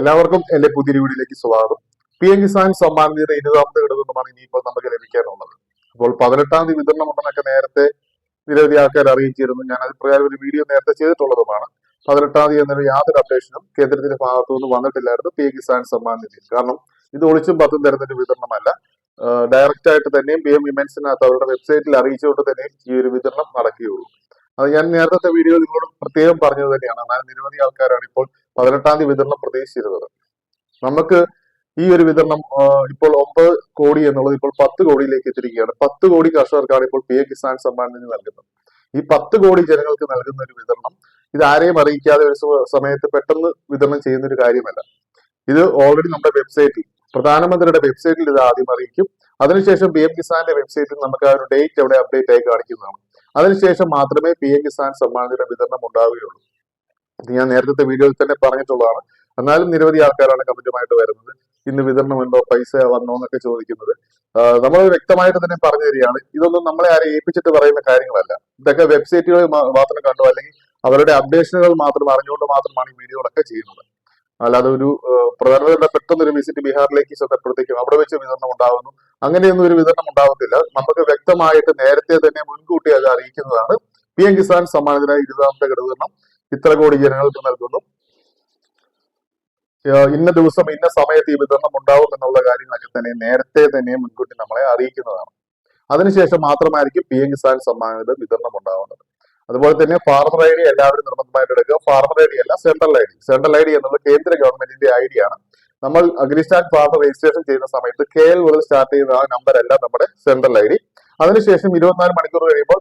എല്ലാവർക്കും എന്റെ പുതിയ വീഡിയോയിലേക്ക് സ്വാഗതം. പി എം കിസാൻ സമ്മാൻ നിധിയുടെ ഇരുപതാമത്തെ ഘടകമാണ് ഇനിയിപ്പോൾ നമുക്ക് ലഭിക്കാനുള്ളത് അപ്പോൾ പതിനെട്ടാം തീയതി വിതരണം ഉണ്ടെന്നൊക്കെ നേരത്തെ നിരവധി ആൾക്കാർ അറിയിച്ചിരുന്നു. ഞാൻ അത് പ്രകാരം ഒരു വീഡിയോ നേരത്തെ ചെയ്തിട്ടുള്ളതുമാണ്. പതിനെട്ടാം തീയതി എന്നൊരു യാതൊരു അപേക്ഷനും കേന്ദ്രത്തിന്റെ ഭാഗത്തു നിന്ന് വന്നിട്ടില്ലായിരുന്നു പി എം കിസാൻ സമ്മാൻ നിധി. കാരണം ഇത് ഒളിച്ചും പത്തും തരുന്നൊരു വിതരണമല്ല. ഡയറക്റ്റ് ആയിട്ട് തന്നെയും പി എം വിമൻസിനകത്ത് അവരുടെ വെബ്സൈറ്റിൽ അറിയിച്ചുകൊണ്ട് തന്നെയും ഈ ഒരു വിതരണം നടക്കുകയുള്ളൂ. അത് ഞാൻ നേരത്തെ വീഡിയോ നിങ്ങളോട് പ്രത്യേകം പറഞ്ഞത് തന്നെയാണ്. എന്നാൽ നിരവധി ആൾക്കാരാണ് ഇപ്പോൾ പതിനെട്ടാം തീയതി വിതരണം പ്രതീക്ഷിച്ചിരുന്നത്. നമുക്ക് ഈ ഒരു വിതരണം ഇപ്പോൾ ഒമ്പത് കോടി എന്നുള്ളത് ഇപ്പോൾ പത്ത് കോടിയിലേക്ക് എത്തിയിരിക്കുകയാണ്. പത്ത് കോടി കർഷകർക്കാണ് ഇപ്പോൾ പി എ കിസാൻ സമ്മാൻ നിധി നൽകുന്നത്. ഈ പത്ത് കോടി ജനങ്ങൾക്ക് നൽകുന്ന ഒരു വിതരണം ഇത് ആരെയും അറിയിക്കാതെ ഒരു സമയത്ത് പെട്ടെന്ന് വിതരണം ചെയ്യുന്ന ഒരു കാര്യമല്ല. ഇത് ഓൾറെഡി നമ്മുടെ വെബ്സൈറ്റിൽ പ്രധാനമന്ത്രിയുടെ വെബ്സൈറ്റിൽ ഇത് ആദ്യം അറിയിക്കും. അതിനുശേഷം പി എം കിസാന്റെ വെബ്സൈറ്റിൽ നമുക്ക് ആ ഒരു ഡേറ്റ് അവിടെ അപ്ഡേറ്റ് ആയി കാണിക്കുന്നതാണ്. അതിനുശേഷം മാത്രമേ പി എം കിസാൻ സമ്മാനത്തിന്റെ വിതരണം ഉണ്ടാവുകയുള്ളൂ. ഇത് ഞാൻ നേരത്തെ വീഡിയോയിൽ തന്നെ പറഞ്ഞിട്ടുള്ളതാണ്. എന്നാലും നിരവധി ആൾക്കാരാണ് കമന്റുമായിട്ട് വരുന്നത്. ഇന്ന് വിതരണം ഉണ്ടോ? പൈസ വന്നോ എന്നൊക്കെ ചോദിക്കുന്നത്. നമ്മൾ വ്യക്തമായിട്ട് തന്നെ പറഞ്ഞു തരികയാണ്. ഇതൊന്നും നമ്മളെ ആരെ ഏൽപ്പിച്ചിട്ട് പറയുന്ന കാര്യങ്ങളല്ല. ഇതൊക്കെ വെബ്സൈറ്റുകൾ മാത്രം കണ്ടോ? അല്ലെങ്കിൽ അവരുടെ അപ്ഡേഷനുകൾ മാത്രം അറിഞ്ഞുകൊണ്ട് മാത്രമാണ് ഈ വീഡിയോകളൊക്കെ ചെയ്യുന്നത്. അല്ലാതെ ഒരു പ്രധാനപ്പെട്ട പ്രധാനമന്ത്രിയുടെ പെട്ടെന്ന് ഒരു വിസിറ്റ് ബീഹാറിലേക്ക് ചെന്നപ്പോഴത്തേക്കും അവിടെ വെച്ച് വിതരണം ഉണ്ടാകുന്നു അങ്ങനെയൊന്നും ഒരു വിതരണം ഉണ്ടാകത്തില്ല നമുക്ക് വ്യക്തമായിട്ട് നേരത്തെ തന്നെ മുൻകൂട്ടി അത് അറിയിക്കുന്നതാണ്. പി എം കിസാൻ സമ്മാനത്തിനായി ഇരുപതാമത്തെ ഘടകം ഇത്ര കോടി ജനങ്ങൾക്ക് നൽകുന്നു. ഇന്ന ദിവസം ഇന്ന സമയത്ത് ഈ വിതരണം ഉണ്ടാവും എന്നുള്ള കാര്യങ്ങളൊക്കെ തന്നെ നേരത്തെ തന്നെ മുൻകൂട്ടി നമ്മളെ അറിയിക്കുന്നതാണ്. അതിനുശേഷം മാത്രമായിരിക്കും പി എം കിസാൻ സമ്മാനയുടെ വിതരണം ഉണ്ടാവുന്നത്. അതുപോലെ തന്നെ ഫാർമർ ഐ ഡി എല്ലാവരും നിർബന്ധമായിട്ട് എടുക്കുക. ഫാർമർ ഐ ഡി അല്ല central I D. Central I D എന്നുള്ളത് കേന്ദ്ര ഗവൺമെന്റിന്റെ ഐ ഡി ആണ്. നമ്മൾ അഗ്രിസ്റ്റാറ്റ് ഫാർമർ രജിസ്ട്രേഷൻ ചെയ്യുന്ന സമയത്ത് കെ എൽ മുതൽ സ്റ്റാർട്ട് ചെയ്യുന്ന ആ നമ്പർ അല്ല നമ്മുടെ സെൻട്രൽ ഐ ഡി. അതിനുശേഷം ഇരുപത്തിനാല് മണിക്കൂർ കഴിയുമ്പോൾ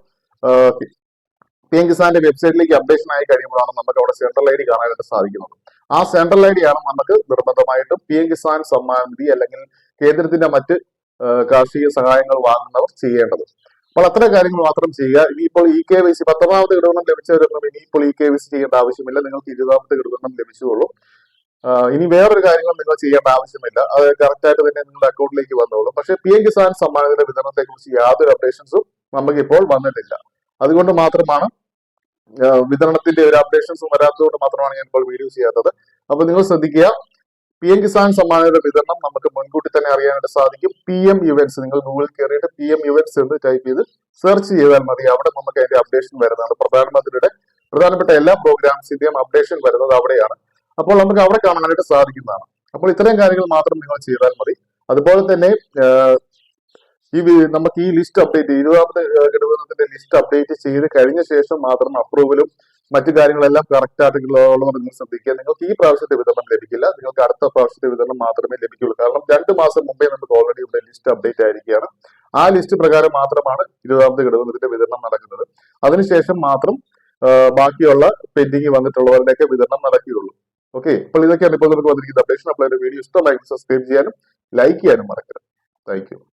പി എം കിസാന്റെ വെബ്സൈറ്റിലേക്ക് അപ്ഡേഷൻ ആയി കഴിയുമ്പോഴാണ് നമുക്ക് അവിടെ സെൻട്രൽ ഐ ഡി കാണാനായിട്ട് സാധിക്കുന്നത്. ആ സെൻട്രൽ ഐ ഡി ആണ് നമുക്ക് നിർബന്ധമായിട്ടും പി എം കിസാൻ സമ്മാന നിധി അല്ലെങ്കിൽ കേന്ദ്രത്തിന്റെ മറ്റ് കാർഷിക സഹായങ്ങൾ വാങ്ങുന്നവർ ചെയ്യേണ്ടത്. അപ്പോൾ അത്തരം കാര്യങ്ങൾ മാത്രം ചെയ്യുക. ഇനിയിപ്പോൾ ഇ കെ വൈ സി പത്തൊമ്പതാമത്തെ ഘടകം ലഭിച്ചവരൊന്നും ഇനിയിപ്പോൾ ഇ കെ വൈ സി ചെയ്യേണ്ട ആവശ്യമില്ല. നിങ്ങൾക്ക് ഇരുപതാമത്തെ ഘടകം ലഭിച്ചുള്ളൂ. ഇനി വേറൊരു കാര്യങ്ങളും നിങ്ങൾ ചെയ്യേണ്ട ആവശ്യമില്ല. അത് കറക്റ്റായിട്ട് തന്നെ നിങ്ങളുടെ അക്കൗണ്ടിലേക്ക് വന്നോളൂ. പക്ഷേ പി എം കിസാൻ സമ്മാനത്തിന്റെ വിതരണത്തെ കുറിച്ച് യാതൊരു അപ്ഡേഷൻസും നമുക്ക് ഇപ്പോൾ വന്നിട്ടില്ല. അതുകൊണ്ട് മാത്രമാണ് വിതരണത്തിന്റെ ഒരു അപ്ഡേഷൻസും വരാത്തതുകൊണ്ട് മാത്രമാണ് ഞാൻ ഇപ്പോൾ വീഡിയോ ചെയ്യാത്തത്. അപ്പൊ നിങ്ങൾ ശ്രദ്ധിക്കുക പി എം കിസാൻ സമ്മാനയുടെ വിതരണം നമുക്ക് മുൻകൂട്ടി തന്നെ അറിയാനായിട്ട് സാധിക്കും. പി എം ഇവന്റ്സ് നിങ്ങൾ ഗൂഗിൾ കയറിയിട്ട് പി എം ഇവന്റ്സ് എന്ന് ടൈപ്പ് ചെയ്ത് സെർച്ച് ചെയ്താൽ മതി. അവിടെ നമുക്ക് അതിന്റെ അപ്ഡേഷൻ വരുന്നതാണ്. പ്രധാനമന്ത്രിയുടെ പ്രധാനപ്പെട്ട എല്ലാ പ്രോഗ്രാംസിന്റെയും അപ്ഡേഷൻ വരുന്നത് അവിടെയാണ്. അപ്പോൾ നമുക്ക് അവിടെ കാണാനായിട്ട് സാധിക്കുന്നതാണ്. അപ്പോൾ ഇത്രയും കാര്യങ്ങൾ മാത്രം നിങ്ങൾ ചെയ്താൽ മതി. അതുപോലെ തന്നെ ഈ നമുക്ക് ഈ ലിസ്റ്റ് അപ്ഡേറ്റ് ഇരുപതാമത് ഘടകത്തിന്റെ ലിസ്റ്റ് അപ്ഡേറ്റ് ചെയ്ത് കഴിഞ്ഞ ശേഷം മാത്രം അപ്രൂവലും മറ്റു കാര്യങ്ങളെല്ലാം കറക്റ്റ് ആയിട്ടുള്ളതുകൊണ്ട് നിങ്ങൾ ശ്രദ്ധിക്കുക. നിങ്ങൾക്ക് ഈ പ്രാവശ്യത്തെ വിതരണം ലഭിക്കില്ല. നിങ്ങൾക്ക് അടുത്ത പ്രാവശ്യത്തെ വിതരണം മാത്രമേ ലഭിക്കുള്ളൂ. കാരണം രണ്ട് മാസം മുമ്പേ നമുക്ക് ഓൾറെഡി ഇവിടെ ലിസ്റ്റ് അപ്ഡേറ്റ് ആയിരിക്കുകയാണ്. ആ ലിസ്റ്റ് പ്രകാരം മാത്രമാണ് ഇരുപതാമത് ഘടകത്തിന്റെ വിതരണം നടക്കുന്നത്. അതിനുശേഷം മാത്രം ബാക്കിയുള്ള പെൻഡിങ് വന്നിട്ടുള്ളവരുടെയൊക്കെ വിതരണം നടക്കുകയുള്ളൂ. ഓക്കെ അപ്പോൾ ഇതൊക്കെയാണ് ഇപ്പോൾ നമുക്ക് വന്നിരിക്കുന്ന അപ്ഡേഷൻ അപ്പോൾ വീഡിയോ ഇഷ്ടമായി സബ്സ്ക്രൈബ് ചെയ്യാനും ലൈക്ക് ചെയ്യാനും മറക്കരുത്. Thank you